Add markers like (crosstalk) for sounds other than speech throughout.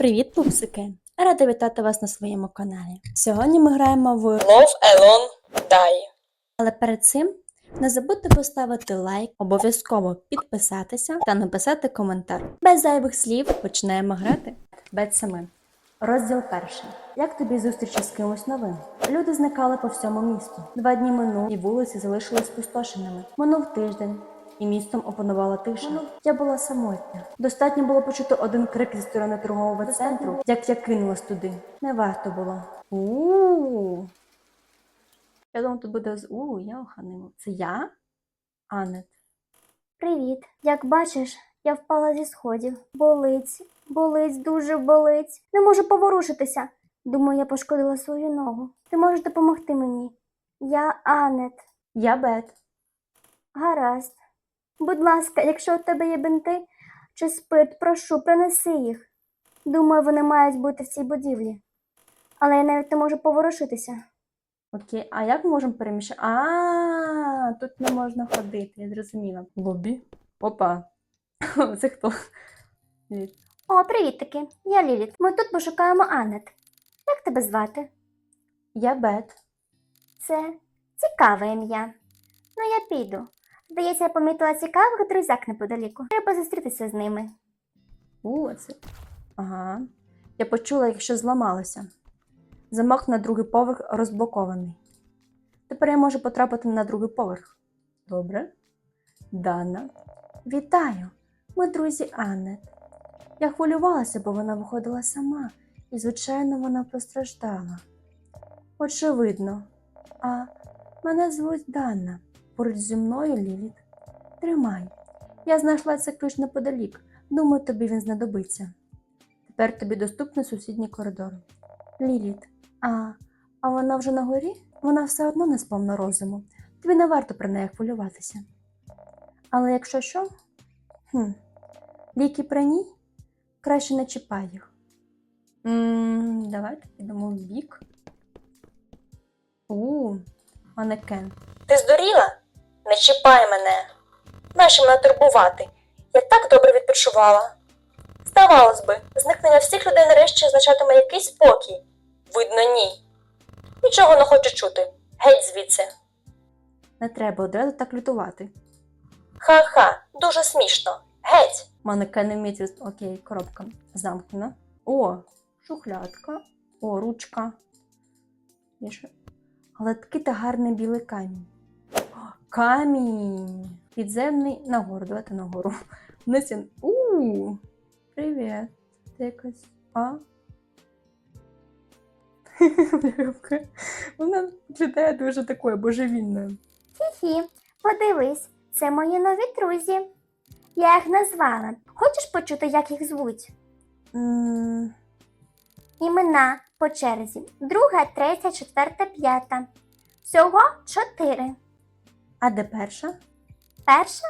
Привіт, пупсики! Рада вітати вас на своєму каналі. Сьогодні ми граємо в Love Alone Die. але перед цим не забудьте поставити лайк, обов'язково підписатися та написати коментар. Без зайвих слів починаємо грати. Бет самим. Розділ перший. Як тобі зустрічі з кимось новим? Люди зникали по всьому місту. Два дні минув, і вулиці залишились спустошеними. Минув тиждень. І містом опанувала тиша. Я була самотня. Достатньо було почути один крик зі сторони торгового центру, як я кинулась туди. Не варто було. У. Я думаю, тут буде з у, я оханила. Це я? Анет. Привіт. Як бачиш, я впала зі сходів. Болить, болить, дуже болить. Не можу поворушитися. Думаю, я пошкодила свою ногу. Ти можеш допомогти мені. Я Анет. Я Бет. Гаразд. Будь ласка, якщо у тебе є бинти чи спирт, прошу, принеси їх. Думаю, вони мають бути в цій будівлі. Але я навіть не можу поворушитися. Окей, а як ми можемо переміщати? А, тут не можна ходити, я зрозуміла. Лобі. Опа. (laughs) Це хто? О, привіт таки. Я Ліліт. Ми тут пошукаємо Анет. Як тебе звати? Я Бет. Це цікаве ім'я. Ну, я піду. Здається, я помітила цікавих друзяк неподаліку. Треба зустрітися з ними. У, це. Ага. Я почула, якщо зламалося. Замок на другий поверх розблокований. Тепер я можу потрапити на другий поверх. Добре. Дана. Вітаю! Ми друзі Аннет. Я хвилювалася, бо вона виходила сама, і, звичайно, вона постраждала. Очевидно. А мене звуть Дана. Поруч зі мною Ліліт. Тримай. Я знайшла цей ключ неподалік. Думаю, тобі він знадобиться. Тепер тобі доступний сусідній коридор. Ліліт, а, а вона вже на горі? Вона все одно не сповна розуму. Тобі не варто про неї хвилюватися. Але якщо що, хм, ліки при ній, краще не чіпай їх. м давайте підемо в бік. У, манекен. Ти здуріла? Не чіпай мене. Нащо мене турбувати? Я так добре відпочивала. Здавалось би, зникнення всіх людей нарешті означатиме якийсь спокій. Видно, ні. Нічого не хочу чути. Геть звідси. Не треба одразу так лютувати. Ха-ха, дуже смішно. Геть. Манекен не вміють роз... Окей, коробка замкнена. О, шухлядка. О, ручка. Є ще. Але такий та гарний білий камінь. Камінь. Підземний нагору. Давайте нагору. Він. (laughs) У, привіт. Ти якась. А? (laughs) Вона виглядає дуже такою божевільною. Хі-хі, подивись, це мої нові друзі. Я їх назвала. Хочеш почути, як їх звуть? Імена по черзі. Друга, третя, четверта, п'ята. Всього чотири. А де перша? Перша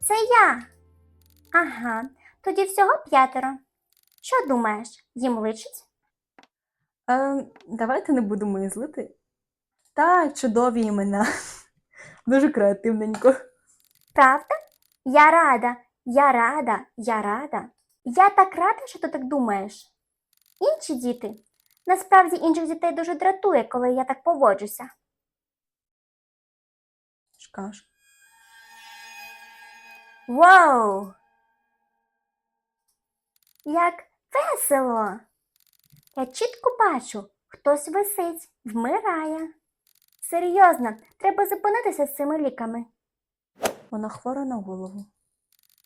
це я. Ага, тоді всього п'ятеро. Що думаєш, їм личить? Е, давайте не будемо її злити. Так, чудові імена. (laughs) Дуже креативненько. Правда? Я рада, я рада, я рада. Я так рада, що ти так думаєш. Інші діти. Насправді інших дітей дуже дратує, коли я так поводжуся. Шкаш. Вау! Як весело! Я чітко бачу, хтось висить, вмирає. Серйозно, треба зупинитися з цими ліками. Вона хвора на голову.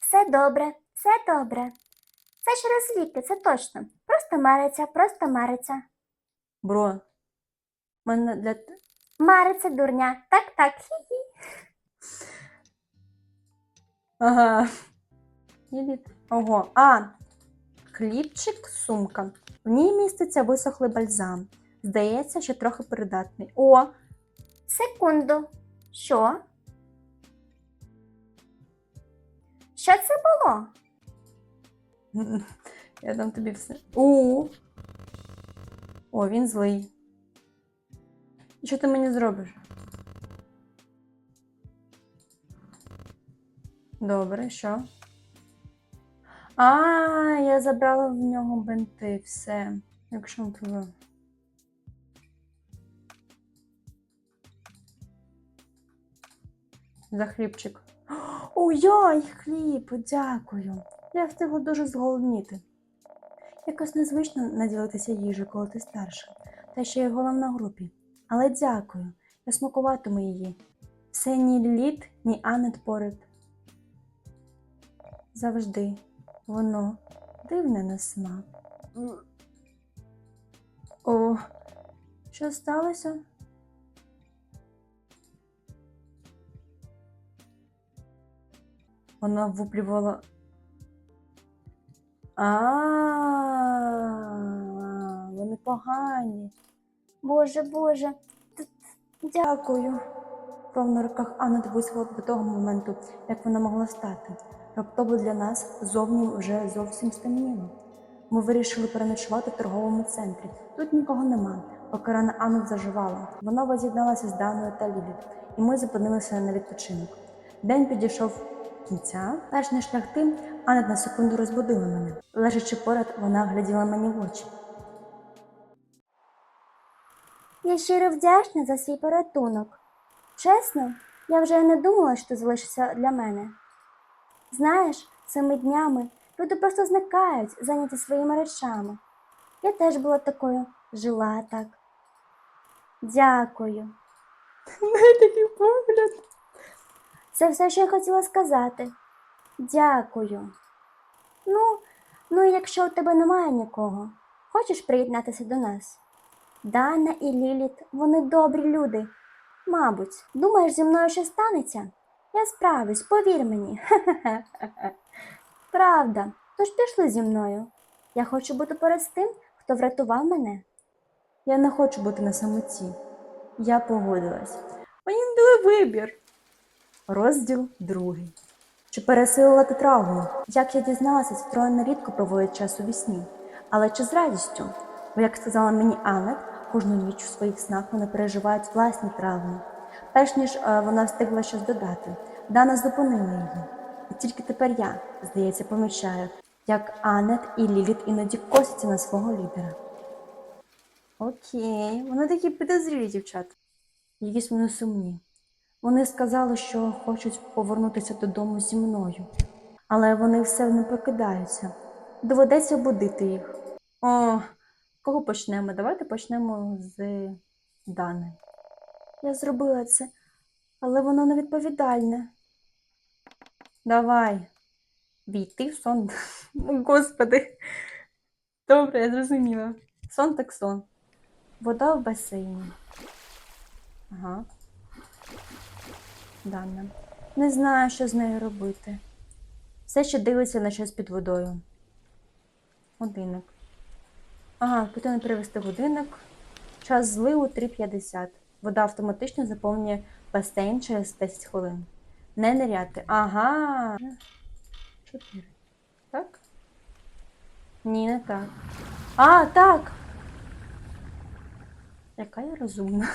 Все добре, все добре. Це через ліки, це точно. Просто мариться, просто мариться. Бро. Мене для. Мариться дурня. Так, так, хі-хі. Ага. Ого. А. Хлібчик, сумка. В ній міститься висохлий бальзам. Здається, що трохи придатний. О! Секунду. Що? Що це було? (laughs) Я дам тобі все. У. О, він злий. Що ти мені зробиш? Добре, що? А, я забрала в нього бинти, все. Якщо треба. За хлібчик. Ой-ой, хліб, дякую. Я встигла дуже зголодніти. Якось незвично наділитися їжею, коли ти старша, та ще й головна групі. Але дякую, я смакуватиму її. Все ні Ліліт, ні Анет поряд. Завжди воно дивне на смак. О, що сталося? Вона виплювала. А, вони погані. Боже, Боже, Дякую. Кров на руках Анни висохла до того моменту, як вона могла стати. Раптово для нас зовні вже зовсім стемніло. Ми вирішили переночувати в торговому центрі. Тут нікого нема, поки рана Анна заживала. Вона воз'єдналася з Даною та Ліліт, і ми зупинилися на відпочинок. День підійшов кінця. Перш ніж лягти, Анна на секунду розбудила мене. Лежачи поряд, вона гляділа мені в очі. Я щиро вдячна за свій порятунок. Чесно, я вже не думала, що ти для мене. Знаєш, цими днями люди просто зникають, зайняті своїми речами. Я теж була такою, жила так. Дякую. (laughs) Такий погляд. Це все, що я хотіла сказати. Дякую. Ну, ну, якщо у тебе немає нікого, хочеш приєднатися до нас? Дана і Ліліт, вони добрі люди. Мабуть, думаєш, зі мною щось станеться? Я справлюсь, повір мені. (laughs) Правда, тож пішли зі мною. Я хочу бути поряд з тим, хто врятував мене. Я не хочу бути на самоті. Я погодилась. Мені не дали вибір. Розділ другий. Чи пересилила ти травму? Як я дізналася, ці троє нерідко проводять час у вісні. Але чи з радістю? Бо, як сказала мені Анет, кожну ніч у своїх снах вони переживають власні травми. Перш ніж е, вона встигла щось додати, Дана зупинила її. І тільки тепер я, здається, помічаю, як Анет і Ліліт іноді косяться на свого лідера. Окей, вони такі підозрілі дівчата. Якісь вони сумні. Вони сказали, що хочуть повернутися додому зі мною, але вони все не прокидаються. Доведеться будити їх. О, кого почнемо? Давайте почнемо з Дани. Я зробила це, але воно невідповідальне. Давай. Війти в сон. (laughs) Господи. Добре, я зрозуміла. Сон так сон. Вода в басейні. Ага. Дана. Не знаю, що з нею робити. Все ще дивиться на щось під водою. Годинник. Ага, потрібно перевести годинник. Час зливу 3.50. Вода автоматично заповнює басейн через 10 хвилин. Не ниряти. Ага. Чотири. Так? Ні, не так. А, так. Яка я розумна.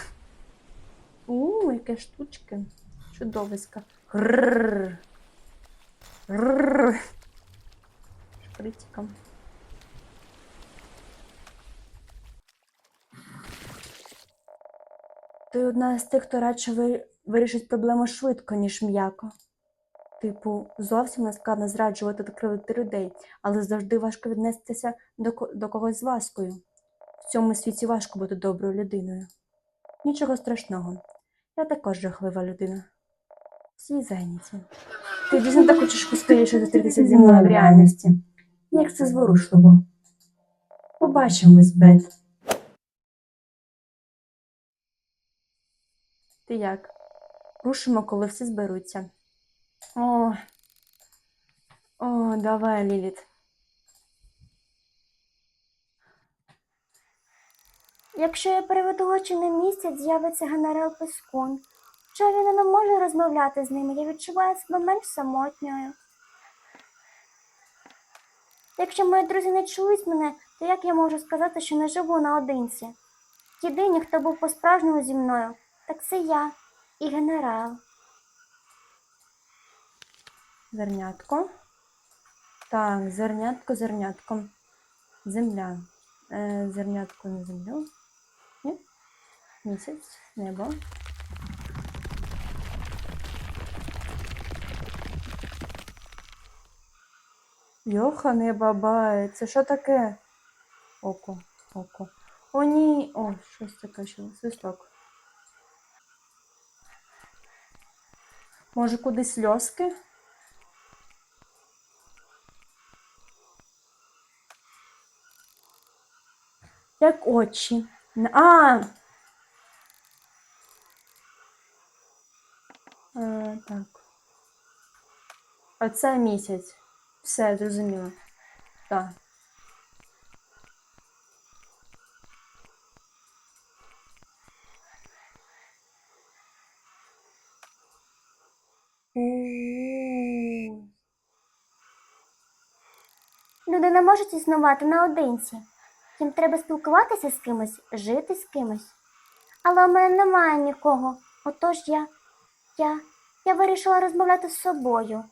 У, яке штучки. Чудовиська. Грррр. Грррр. Ти одна з тих, хто радше вирішить проблему швидко, ніж м'яко. Типу, зовсім не складно зраджувати та кривити людей, але завжди важко віднестися до, до когось з ласкою. В цьому світі важко бути доброю людиною. Нічого страшного. Я також жахлива людина. Всі зайняті. Ти дійсно так хочеш поскоріше зустрітися зі мною в реальності. Як це зворушливо. Побачимось, Бет. Ти як? Рушимо, коли всі зберуться. О, о, давай, Ліліт. Якщо я переведу очі на місяць, з'явиться генерал Пескун. Хоча він не може розмовляти з ними, я відчуваю себе менш самотньою. Якщо мої друзі не чують мене, то як я можу сказати, що не живу наодинці? Єдині, хто був по-справжньому зі мною, так це я і генерал. Зернятко. Так, зернятко, зернятко. Земля. Е, зернятко на землю. Ні? Місяць, небо. Йохане бабай, це що таке? Око, око. О, ні. О, щось таке ще. Свисток. Може, кудись сльозки? Як очі. А! Е, так. А це місяць. Все, зрозуміло. Так. Можуть існувати наодинці. Їм треба спілкуватися з кимось, жити з кимось. Але у мене немає нікого. Отож я. я. я вирішила розмовляти з собою.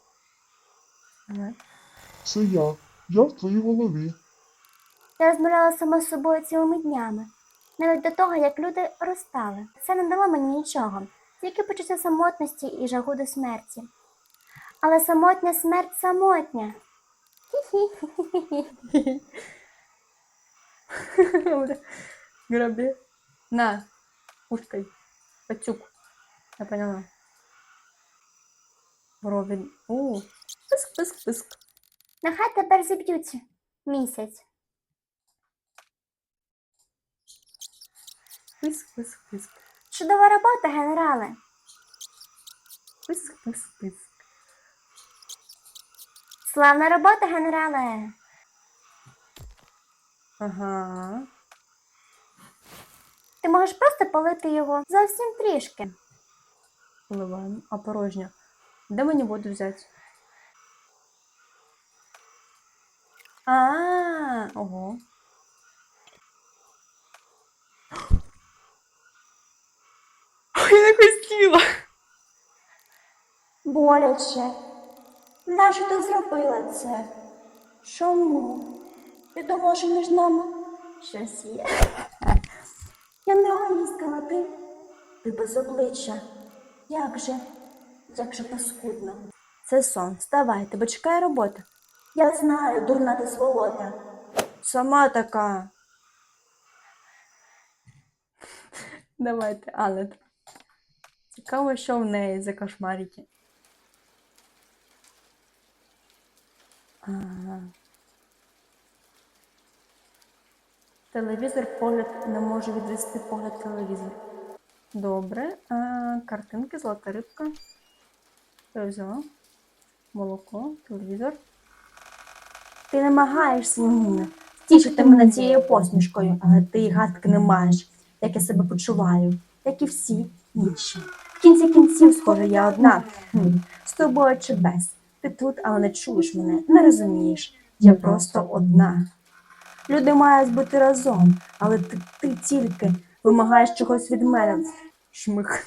Це я. Я в твоїй голові. Я розмовляла сама з собою цілими днями, навіть до того, як люди розстали. Це не дало мені нічого, тільки почуття самотності і жагу до смерті. Але самотня смерть самотня. Граби. На. Ушкой. Пацюк. Я поняла. Ровень. У. Писк, писк, писк. Нехай тепер зіб'ються місяць. Писк, писк, писк. Чудова робота, генерале. Писк, писк, писк. Славна робота, генерале. Ага. Ти можеш просто полити його зовсім трішки. Поливаємо. А порожня. Де мені воду взяти? А, ого. Ой, (gasps) я тіла. Боляче. Нащо ти зробила це? Чому? Ти що між нами щось є. Я не егоїстка, а ти. Ти без обличчя. Як же? Як же паскудно. Це сон. Вставай, тебе чекає робота. Я знаю, дурна ти сволота. Сама така. Давайте, але. Цікаво, що в неї за кошмарики. Телевізор погляд не може відвести погляд телевізор. Добре. А, картинки, золота рибка. Я взяла? Молоко, телевізор. Ти намагаєшся мене втішити мене цією посмішкою, але ти й гадки не маєш, як я себе почуваю, як і всі інші. В кінці кінців, схоже, я одна. З тобою чи без. Ти тут, але не чуєш мене, не розумієш. Я просто одна. Люди мають бути разом, але ти, ти тільки вимагаєш чогось від мене. Шмих.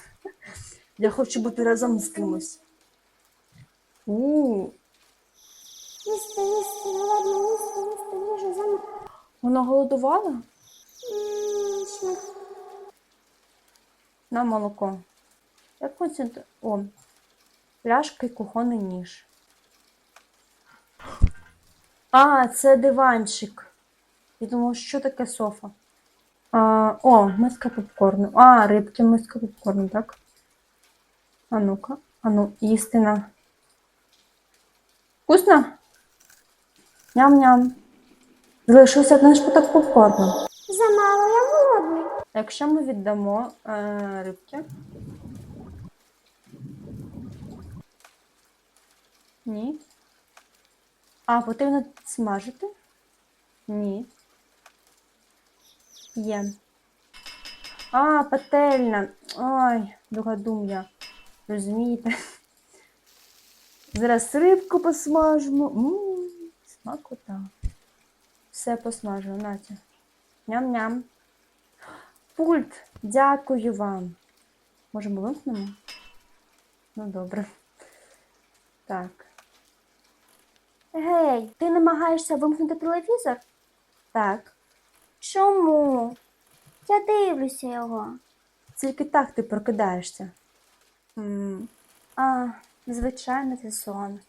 Я хочу бути разом з кимось. У, Їсти, їсти, голодно, їсти, їсти, їжу, зам... вона голодувала? На молоко. Як концентр... О, пляшка і кухонний ніж. А, це диванчик. Я думала, що таке софа. А, о, миска попкорну. А, рибки, миска попкорну, так? А ну-ка, а ну, їсти на. Вкусно? Ням-ням. Залишився один шматок попкорну. Замало, я голодний. Якщо ми віддамо е, рибки. Ні. А, потрібно смажити? Ні. Є. А, пательня. Ой, догадум я. Розумієте? Зараз рибку посмажимо. Ммм, смакота. Все посмажу, Натя. Ням-ням. Пульт, дякую вам. Може, ми вимкнемо? Ну, добре. Так. Гей, ти намагаєшся вимкнути телевізор? Так, Чому? Я дивлюся його. тільки так ти прокидаєшся. м А, звичайно, це сон.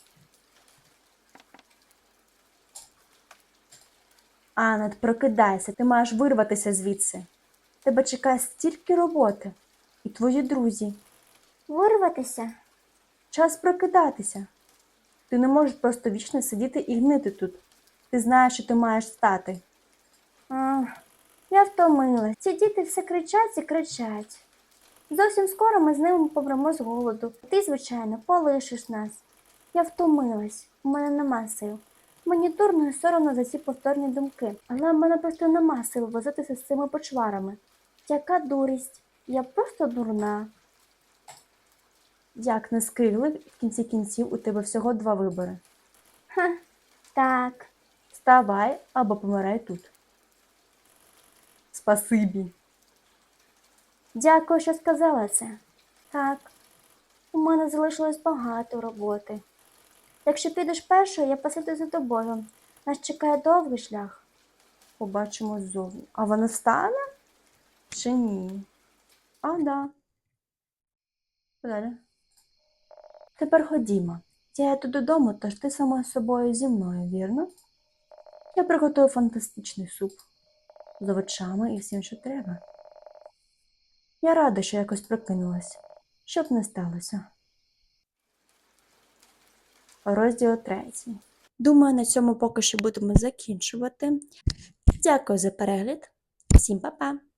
Анет, прокидайся, ти маєш вирватися звідси. Тебе чекає стільки роботи. І твої друзі. Вирватися? Час прокидатися. Ти не можеш просто вічно сидіти і гнити тут. Ти знаєш, що ти маєш стати. А, я втомилась. Ці діти все кричать і кричать. Зовсім скоро ми з ними помремо з голоду. Ти, звичайно, полишиш нас. Я втомилась, у мене нема сил. Мені дурно і соромно за ці повторні думки, але в мене просто нема сил возитися з цими почварами. Яка дурість? Я просто дурна. Як не скигли, в кінці кінців у тебе всього два вибори. Ха, так. Вставай або помирай тут. Спасибі. Дякую, що сказала це. Так, у мене залишилось багато роботи. Якщо підеш першою, я послідую за тобою. Нас чекає довгий шлях. Побачимо ззовні. А вона встане? Чи ні? А, да. Далі. Тепер ходімо. Я йду додому, тож ти сама собою зі мною, вірно? Я приготую фантастичний суп з овочами і всім, що треба. Я рада, що якось прокинулась, щоб не сталося. Розділ третій. Думаю, на цьому поки що будемо закінчувати. Дякую за перегляд. Всім па-па!